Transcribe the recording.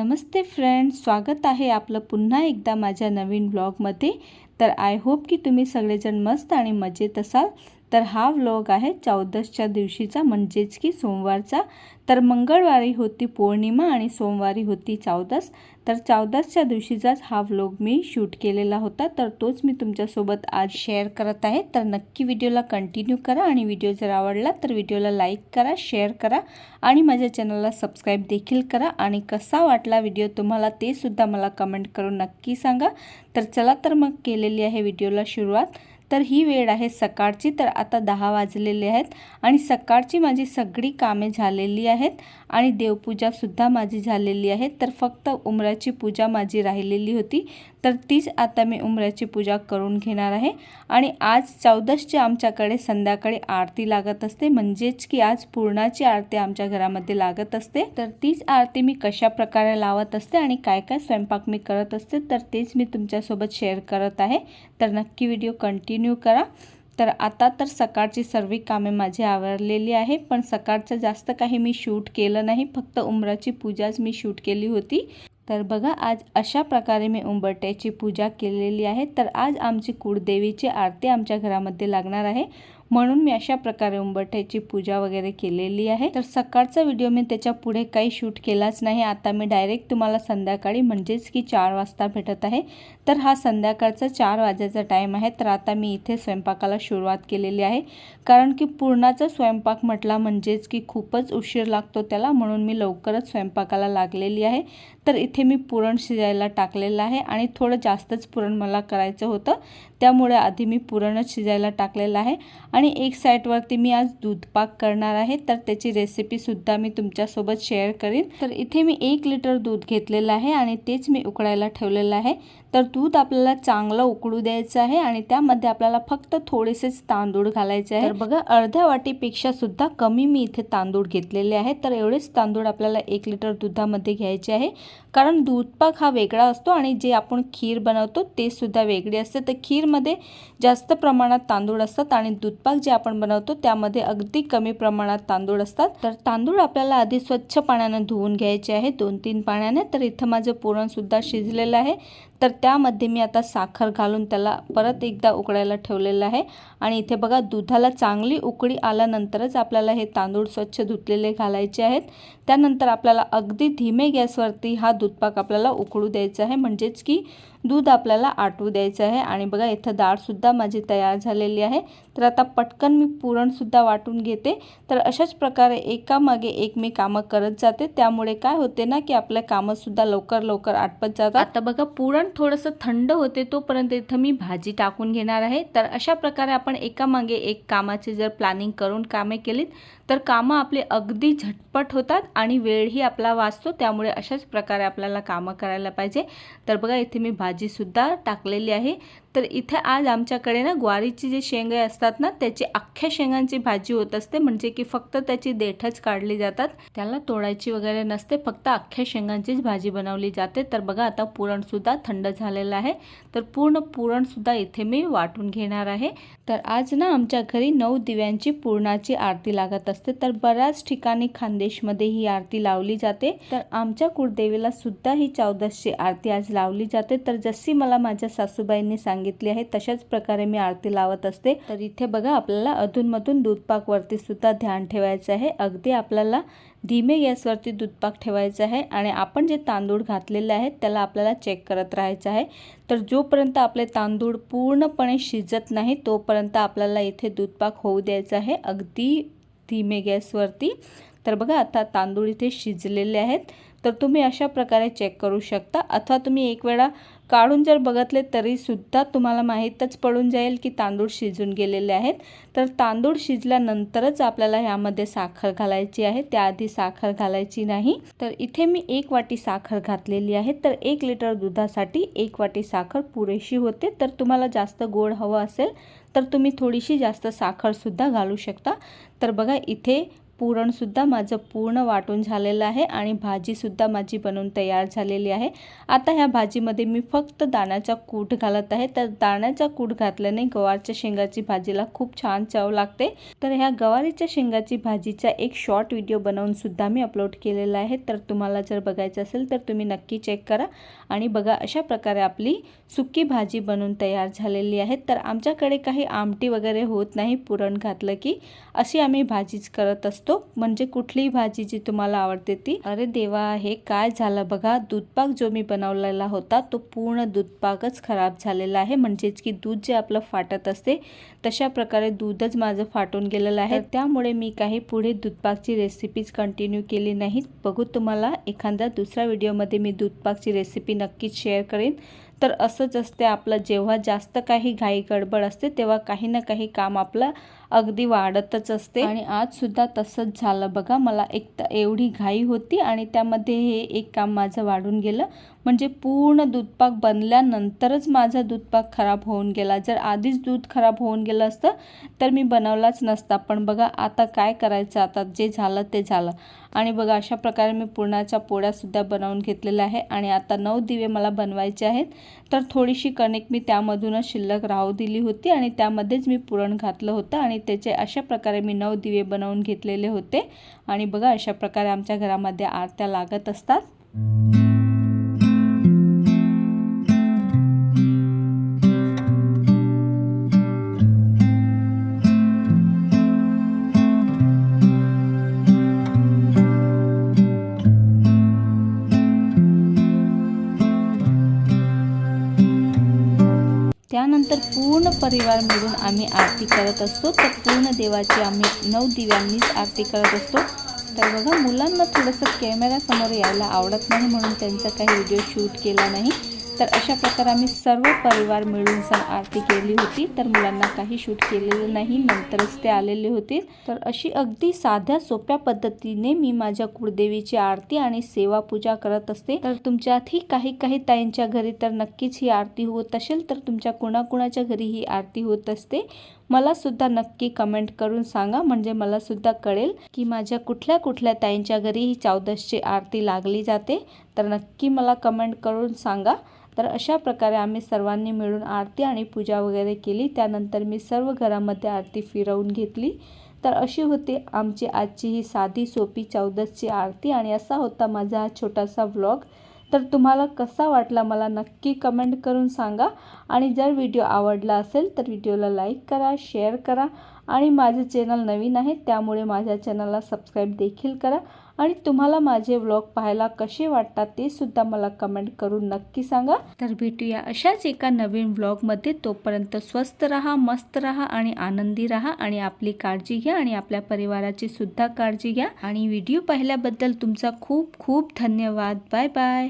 नमस्ते friends स्वागत आहे आपलं पुन्हा एकदा माझ्या नवीन ब्लॉगमध्ये तर आय होप की तुम्ही सगळेजण मस्त आणि मजेत असाल. तर हा व्लॉग आहे चौदसच्या दिवशीचा म्हणजेच की सोमवारचा. तर मंगळवारी होती पौर्णिमा आणि सोमवारी होती चौदस. तर चौदसच्या दिवशीचाच हा व्लॉग मी शूट केलेला होता. तर तोच मी तुमच्यासोबत आज शेअर करत आहे. तर नक्की व्हिडिओला कंटिन्यू करा आणि व्हिडिओ जर आवडला तर व्हिडिओला लाईक करा शेअर करा आणि माझ्या चॅनलला सबस्क्राईब देखील करा. आणि कसा वाटला व्हिडिओ तुम्हाला ते सुद्धा मला कमेंट करून नक्की सांगा. तर चला तर मग केलेली आहे व्हिडिओला सुरुवात. तर ही वेळ आहे सकाळची. तर आता दहा वाजलेले आहेत आणि सकाळची माझी सगळी कामे झालेली आहेत आणि देवपूजासुद्धा माझी झालेली आहे. तर फक्त उमराची पूजा माझी राहिलेली होती. तर तीच आता मी उमऱ्याची पूजा करून घेणार आहे. आणि आज चौदसची आमच्याकडे संध्याकाळी आरती लागत असते. म्हणजेच की आज पूर्णाची आरती आमच्या घरामध्ये लागत असते. तर तीच आरती मी कशा प्रकारे लावत असते आणि काय काय स्वयंपाक मी करत असते तर तेच मी तुमच्यासोबत शेअर करत आहे. तर नक्की व्हिडिओ कंटिन्यू करा. तर आता तर सकाळची सर्व कामे माझी आवरलेली आहे पण सकाळचं जास्त काही मी शूट केलं नाही. फक्त उमराची पूजाच मी शूट केली होती. तर बघा आज अशा प्रकारे मी उंबरट्याची पूजा केलेली आहे. तर आज आमची कुळदेवीची आरती आमच्या घरामध्ये लागणार आहे. म्हणून मी अशा प्रकारे उंबरठ्याची पूजा वगैरे केलेली आहे. तर सकाळचा व्हिडिओ मी त्याच्या पुढे काही शूट केलाच नाही. आता मी डायरेक्ट तुम्हाला संध्याकाळी म्हणजेच की चार वाजता भेटत आहे. तर हा संध्याकाळचा चार वाजायचा टाईम आहे. तर आता मी इथे स्वयंपाकाला सुरुवात केलेली आहे. कारण की पूर्णाचा स्वयंपाक म्हटला म्हणजेच की खूपच उशीर लागतो त्याला. म्हणून मी लवकरच स्वयंपाकाला लागलेली आहे. तर इथे मी पुरण शिजायला टाकलेलं आहे आणि थोडं जास्तच पुरण मला करायचं होतं. त्यामुळे आधी मी पुरणच शिजायला टाकलेलं आहे. आणि एक साईडवरती मी आज दूधपाक करणार आहे. तर त्याची रेसिपीसुद्धा मी तुमच्यासोबत शेअर करीन. तर इथे मी एक लिटर दूध घेतलेलं आहे आणि तेच मी उकडायला ठेवलेलं आहे. तर दूध आपल्याला चांगलं उकळू द्यायचं आहे आणि त्यामध्ये आपल्याला फक्त थोडेसेच तांदूळ घालायचे आहे. बघा अर्ध्या वाटीपेक्षा सुद्धा कमी मी इथे तांदूळ घेतलेले आहे. तर एवढेच तांदूळ आपल्याला एक लिटर दुधामध्ये घ्यायचे आहे. कारण दूधपाक हा वेगळा असतो आणि जे आपण खीर बनवतो ते सुद्धा असते. तर खीरमध्ये जास्त प्रमाणात तांदूळ असतात आणि दूधपाक जे आपण बनवतो त्यामध्ये अगदी कमी प्रमाणात तांदूळ असतात. तर तांदूळ आपल्याला आधी स्वच्छ पाण्यानं धुवून घ्यायचे आहे दोन तीन पाण्याने. तर इथं माझं पुरणसुद्धा शिजलेलं आहे. तर त्यामध्ये मी आता साखर घालून त्याला परत एकदा उकडायला ठेवलेलं आहे. आणि इथे बघा दुधाला चांगली उकळी आल्यानंतरच आपल्याला हे तांदूळ स्वच्छ धुतलेले घालायचे आहेत. त्यानंतर आपल्याला अगदी धीमे गॅसवरती हा दूधपाक आपल्याला उकळू द्यायचा आहे. म्हणजेच की दूध आपल्याला आटवू द्यायचं आहे. आणि बघा इथं डाळसुद्धा माझी तयार झालेली आहे. तर आता पटकन मी पुरणसुद्धा वाटून घेते. तर अशाच प्रकारे एकामागे एक मी कामं करत जाते. त्यामुळे काय होते ना की आपल्या कामंसुद्धा लवकर लवकर आटपत जातात. आता बघा पुरण थोडंसं थंड होते तोपर्यंत इथं मी भाजी टाकून घेणार आहे. तर अशा प्रकारे आपण एकामागे एक कामाची जर प्लॅनिंग करून कामे केलीत तर कामं आपले अगदी झटपट होतात आणि वेळही आपला वाचतो. त्यामुळे अशाच प्रकारे आपल्याला कामं करायला पाहिजे. तर बघा इथे मी भाजीसुद्धा टाकलेली आहे. तर इथे आज आमच्याकडे ना ग्वारीची जे शेंगे असतात ना त्याची अख्ख्या शेंगांची भाजी होत असते. म्हणजे की फक्त त्याची देठच काढली जातात. त्याला तोडायची वगैरे नसते. फक्त अख्ख्या शेंगांचीच भाजी बनवली जाते. तर बघा आता पुरणसुद्धा थंड झालेलं आहे. तर पूर्ण पुरणसुद्धा इथे मी वाटून घेणार आहे. तर आज ना आमच्या घरी नऊ दिव्यांची पूर्णाची आरती लागत असते. तर बऱ्याच ठिकाणी खानदेशमध्ये ही आरती लावली जाते. तर आमच्या कुळदेवीला सुद्धा ही चौदसची आरती आज लावली जाते. तर जशी मला माझ्या सासूबाईंनी सांग आहे तशाच प्रकारे मी आरती लावत असते. तर इथे बघा आपल्याला अधूनमधून दूधपाकवरती सुद्धा ध्यान ठेवायचं आहे. अगदी आपल्याला धीमे गॅसवरती दूधपाक ठेवायचं आहे आणि आपण जे तांदूळ घातलेले आहेत त्याला आपल्याला चेक करत राहायचं आहे. तर जोपर्यंत आपले तांदूळ पूर्णपणे शिजत नाही तोपर्यंत आपल्याला इथे दूधपाक होऊ द्यायचं आहे. अगदी धीमे गॅसवरती. तर बघा आता तांदूळ इथे शिजलेले आहेत. तर तुम्ही अशा प्रकारे चेक करू शकता. अथवा तुम्ही एक वेळा काढून जर बघितले तरीसुद्धा तुम्हाला माहीतच पडून जाईल की तांदूळ शिजून गेलेले आहेत. तर तांदूळ शिजल्यानंतरच आपल्याला ह्यामध्ये साखर घालायची आहे. त्याआधी साखर घालायची नाही. तर इथे मी एक वाटी साखर घातलेली आहे. तर एक लिटर दुधासाठी एक वाटी साखर पुरेशी होते. तर तुम्हाला जास्त गोड हवं असेल तर तुम्ही थोडीशी जास्त साखरसुद्धा घालू शकता. तर बघा इथे पुरणसुद्धा माझं पूर्ण वाटून झालेलं आहे आणि भाजीसुद्धा माझी बनवून तयार झालेली आहे. आता ह्या भाजीमध्ये मी फक्त दाण्याचा कूट घालत आहे. तर दाण्याचा कूट घातल्याने गवारच्या शेंगाची भाजीला खूप छान चव लागते. तर ह्या गवारीच्या शेंगाची भाजीचा एक शॉर्ट व्हिडिओ बनवूनसुद्धा मी अपलोड केलेला आहे. तर तुम्हाला जर बघायचं असेल तर तुम्ही नक्की चेक करा आणि बघा अशा प्रकारे आपली सुकी भाजी बनून तयार झालेली आहे. तर आमच्याकडे काही आमटी वगैरे होत नाही पुरण घातलं की अशी आम्ही भाजीच करत असतो. म्हणजे कुठलीही भाजी जी तुम्हाला आवडते ती. अरे देवा हे काय झालं बघा. दूधपाक जो मी बनवलेला होता तो पूर्ण दूधपाकच खराब झालेला आहे. म्हणजेच की दूध जे आपलं फाटत असते तशा प्रकारे दूधच माझं फाटून गेलेलं आहे. त्यामुळे मी काही पुढे दूधपाकची रेसिपीज कंटिन्यू केली नाहीत. बघू तुम्हाला एखाद्या दुसऱ्या व्हिडिओमध्ये मी दूधपाकची रेसिपी नक्कीच शेअर करेन. तर असंच असते आपलं. जेव्हा जास्त काही घाई गडबड असते तेव्हा काही ना काही काम आपलं अगदी वाढतच असते. आणि आज सुद्धा तसंच झालं बघा. मला एक तर एवढी घाई होती आणि त्यामध्ये हे एक काम माझं वाढून गेलं. म्हणजे पूर्ण दूधपाक बनल्यानंतरच माझा दूधपाक खराब होऊन गेला. जर आधीच दूध खराब होऊन गेलं असतं तर मी बनवलाच नसता. पण बघा आता काय करायचं? आता जे झालं ते झालं. आणि बघा अशा प्रकारे मी पुरणाच्या पोळ्यासुद्धा बनवून घेतलेल्या आहे. आणि आता नऊ दिवे मला बनवायचे आहेत. तर थोडीशी कणिक मी त्यामधूनच शिल्लक राहू दिली होती आणि त्यामध्येच मी पुरण घातलं होतं. आणि त्याचे अशा प्रकारे मी नऊ दिवे बनवून घेतलेले होते. आणि बघा अशा प्रकारे आमच्या घरामध्ये आरत्या लागत असतात. परिवार मिळून आम्ही आरती करत असतो. तर पूर्ण देवाची आम्ही नऊ दिव्यांनीच आरती करत असतो. तर बघा मुलांना थोडंसं कॅमेऱ्यासमोर यायला आवडत नाही म्हणून त्यांचा काही व्हिडिओ शूट केला नाही. तर अशा प्रकारे आम्ही सर्व परिवार मिळून सण आरती केली होती. तर मुलांना काही शूट केलेलं नाही नंतरच ते आलेले होते. तर अशी अगदी साध्या सोप्या पद्धतीने मी माझ्या कुळदेवीची आरती आणि सेवा पूजा करत असते. तर तुमच्यातही काही काही ताईंच्या घरी तर नक्कीच ही आरती होत असेल. तर तुमच्या कुणाकुणाच्या घरी ही आरती होत असते? मला सुद्धा नक्की कमेंट करून सांगा. म्हणजे मला सुद्धा कळेल की माझ्या कुठल्या कुठल्या ताईंच्या घरी ही चौदसची आरती लागली जाते. तर नक्की मला कमेंट करून सांगा. तर अशा प्रकारे आम्ही सर्वांनी मिळून आरती आणि पूजा वगैरे केली. त्यानंतर मी सर्व घरामध्ये आरती फिरवून घेतली. तर अशी होती आमची आजची ही साधी सोपी चौदसची आरती. आणि असा होता माझा हा छोटासा व्लॉग तर तुम्हाला कसा वाटला मला नक्की कमेंट करून सांगा. आणि जर व्हिडिओ आवडला असेल तर व्हिडिओला लाईक करा शेअर करा. आणि माझे चॅनल नवीन आहे त्यामुळे माझ्या चॅनलला सबस्क्राईब देखील करा. आणि तुम्हाला माझे व्लॉग पाहायला कसे वाटतात ते सुद्धा मला कमेंट करून नक्की सांगा. तर भेटूया अशाच एका नवीन व्लॉगमध्ये तोपर्यंत स्वस्त राहा मस्त राहा आणि आनंदी राहा आणि आपली काळजी घ्या आणि आपल्या परिवाराची सुद्धा काळजी घ्या. आणि व्हिडिओ पाहिल्याबद्दल तुमचा खूप खूप धन्यवाद. Bye bye